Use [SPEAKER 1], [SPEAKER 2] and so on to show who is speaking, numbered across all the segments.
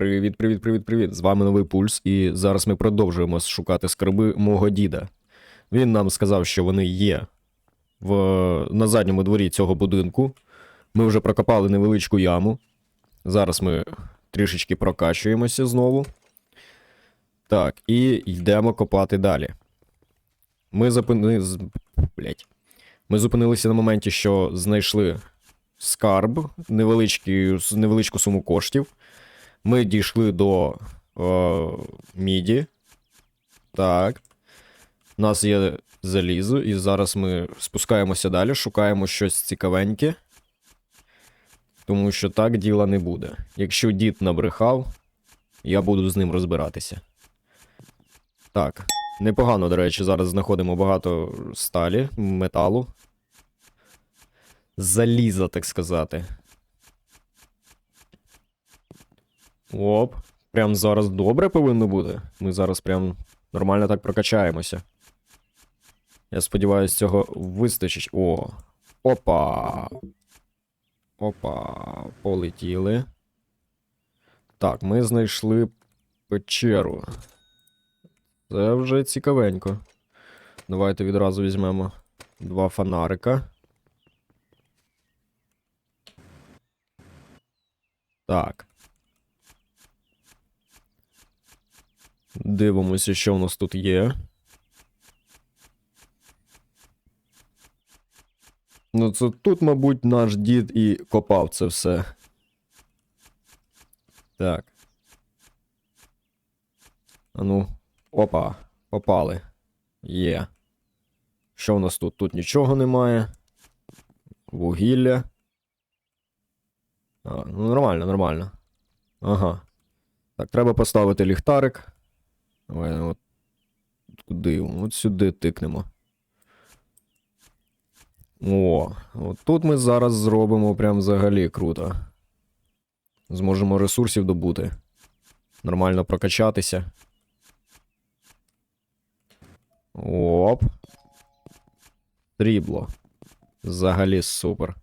[SPEAKER 1] Привіт, привіт, привіт, привіт. З вами новий пульс, і зараз ми продовжуємо шукати скарби мого діда. Він нам сказав, що вони є в... на задньому дворі цього будинку. Ми вже прокопали невеличку яму. Зараз ми трішечки прокачуємося знову. Так, і йдемо копати далі. Ми зупини... з- Блять. Ми зупинилися на моменті, що знайшли скарб, невеличку суму коштів. Ми дійшли до е, міді. Так. У нас є залізо, і зараз ми спускаємося далі, шукаємо щось цікавеньке. Тому що так діла не буде. Якщо дід набрехав, я буду з ним розбиратися. Так. Непогано, до речі, зараз знаходимо багато сталі, металу. Заліза, так сказати. Оп. Прям зараз добре повинно бути. Ми зараз прям нормально так прокачаємося. Я сподіваюся, цього вистачить. О. Опа. Опа. Полетіли. Так, ми знайшли печеру. Це вже цікавенько. Давайте відразу візьмемо два фонарика. Так. Дивимося, що в нас тут є. Ну, це тут, мабуть, наш дід і копав це все. Так. А ну, опа, попали. Є. Що в нас тут? Тут нічого немає. Вугілля. А, ну нормально, нормально. Ага. Так, треба поставити ліхтарик. Давай, от. Куди? От сюди тикнемо. О, от тут ми зараз зробимо прям взагалі круто. Зможемо ресурсів добути. Нормально прокачатися. Оп. Срібло. Взагалі супер.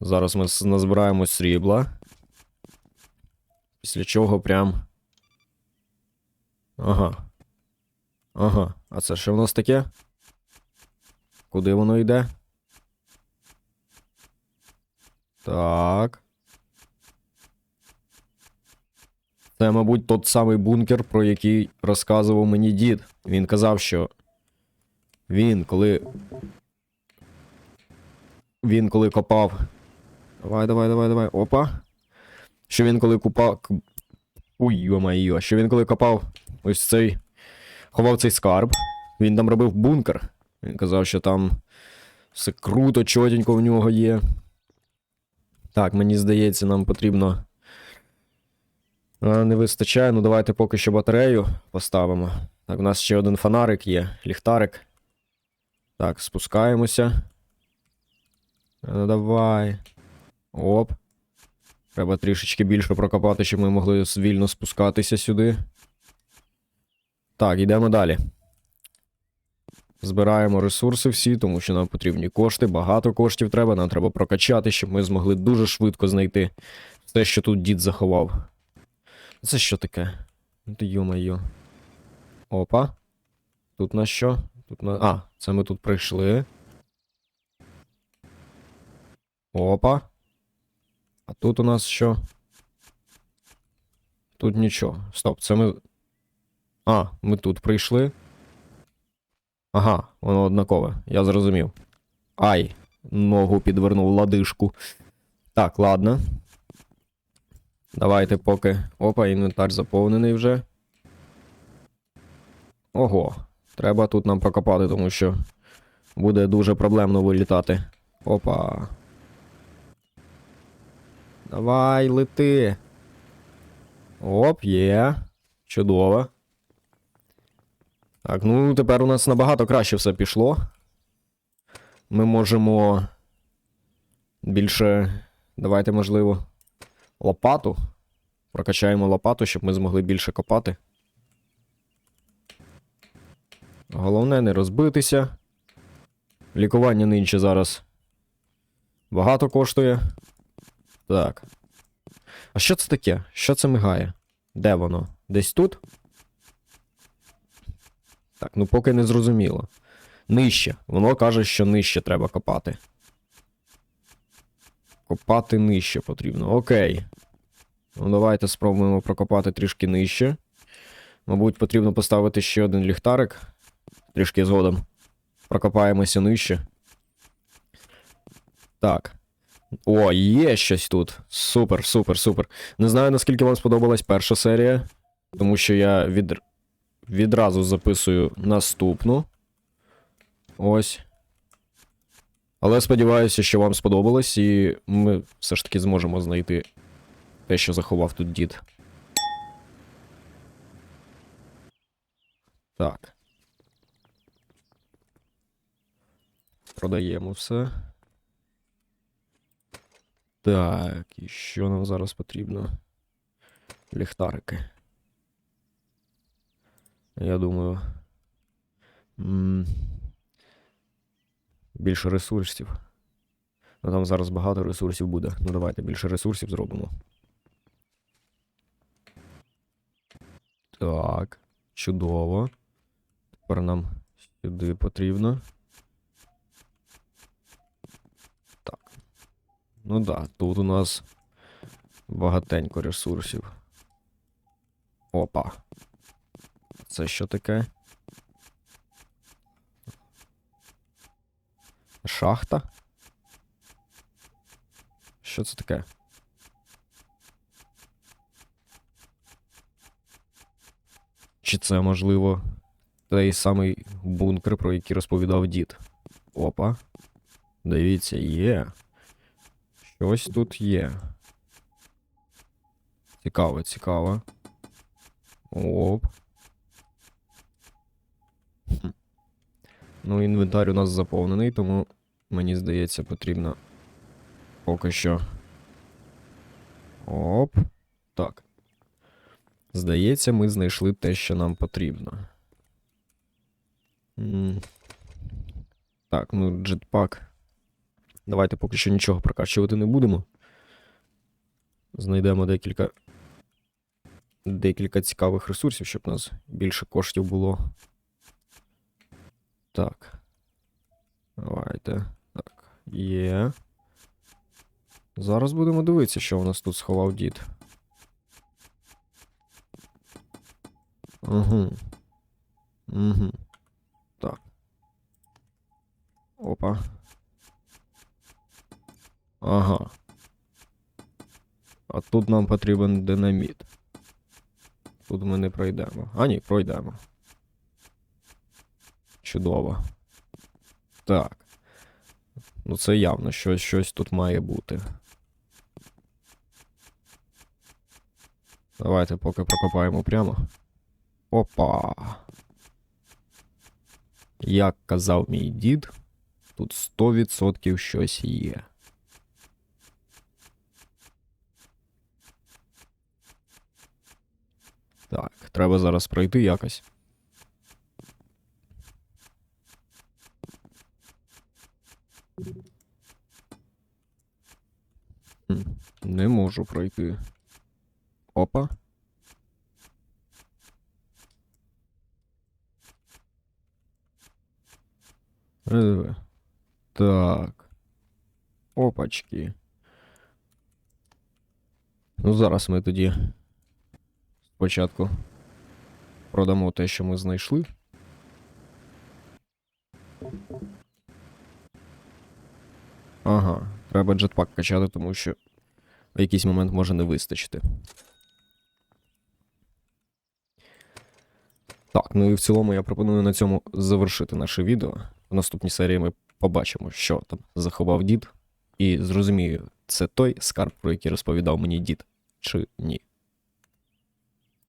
[SPEAKER 1] Зараз ми назбираємо срібла. Після чого прям. Ага. Ага. А це що в нас таке? Куди воно йде? Так. Це, мабуть, тот самий бункер, про який розказував мені дід. Він казав, що він, коли. Він коли копав. Давай, давай, давай, давай. Опа. Що він коли купав. Ой, йо-майо. Що він коли копав ось цей. Ховав цей скарб. Він там робив бункер. Він казав, що там все круто, чотенько в нього є. Так, мені здається, нам потрібно. Не вистачає, ну давайте поки що батарею поставимо. Так, у нас ще один фонарик є, ліхтарик. Так, спускаємося. Ну давай. Оп. Треба трішечки більше прокопати, щоб ми могли вільно спускатися сюди. Так, йдемо далі. Збираємо ресурси всі, тому що нам потрібні кошти, багато коштів треба, нам треба прокачати, щоб ми змогли дуже швидко знайти все, що тут дід заховав. Це що таке? Йо-майо. Опа. Тут на що? Тут на. А, це ми тут прийшли. Опа. А тут у нас що? Тут нічого. Стоп, це ми. А, ми тут прийшли. Ага, воно однакове, я зрозумів. Ай, ногу підвернув ладишку. Так, ладно. Давайте поки. Опа, інвентар заповнений вже. Ого. Треба тут нам прокопати, тому що буде дуже проблемно вилітати. Опа. Давай, лети. Оп, є. Чудово. Так, ну тепер у нас набагато краще все пішло. Ми можемо більше. Давайте, можливо, лопату. Прокачаємо лопату, щоб ми змогли більше копати. Головне не розбитися. Лікування нинче зараз багато коштує. Так. А що це таке? Що це мигає? Де воно? Десь тут? Так, ну поки не зрозуміло. Нижче. Воно каже, що нижче треба копати. Копати нижче потрібно. Окей. Ну, давайте спробуємо прокопати трішки нижче. Мабуть, потрібно поставити ще один ліхтарик. Трішки згодом. Прокопаємося нижче. Так. О, є щось тут. Супер, супер, супер. Не знаю, наскільки вам сподобалась перша серія, тому що я від... відразу записую наступну. Ось. Але сподіваюся, що вам сподобалось, і ми все ж таки зможемо знайти те, що заховав тут дід. Так. Продаємо все. Так, і що нам зараз потрібно? Ліхтарики. Я думаю. Більше ресурсів. Ну там зараз багато ресурсів буде. Ну давайте більше ресурсів зробимо. Так, чудово. Тепер нам сюди потрібно. Так. Ну да, тут у нас багатенько ресурсів. Опа. Це що таке? Шахта? Що це таке? Чи це, можливо, той самий бункер, про який розповідав дід? Опа. Дивіться, є. Щось тут є. Цікаво, цікаво. Оп. Ну, інвентар у нас заповнений, тому мені здається, потрібно поки що. Оп. Так. Здається, ми знайшли те, що нам потрібно. Так, ну, джетпак. Давайте поки що нічого прокачувати не будемо. Знайдемо декілька. Декілька цікавих ресурсів, щоб у нас більше коштів було. Так. Давайте. Так. Є. Зараз будемо дивитися, що у нас тут сховав дід. Угу. Угу. Так. Опа. Ага. А тут нам потрібен динаміт. Тут ми не пройдемо. А ні, пройдемо. Чудово. Так. Ну це явно щось, щось тут має бути. Давайте поки прокопаємо прямо. Опа. Як казав мій дід, тут 100% щось є. Так, треба зараз пройти якось. Не можу пройти. Опа. Е, Так. Опачки. Ну, зараз ми тоді спочатку продамо те, що ми знайшли. Ага, треба джетпак качати, тому що в якийсь момент може не вистачити. Так, ну і в цілому я пропоную на цьому завершити наше відео. В наступній серії ми побачимо, що там заховав дід, і зрозумію, це той скарб, про який розповідав мені дід, чи ні.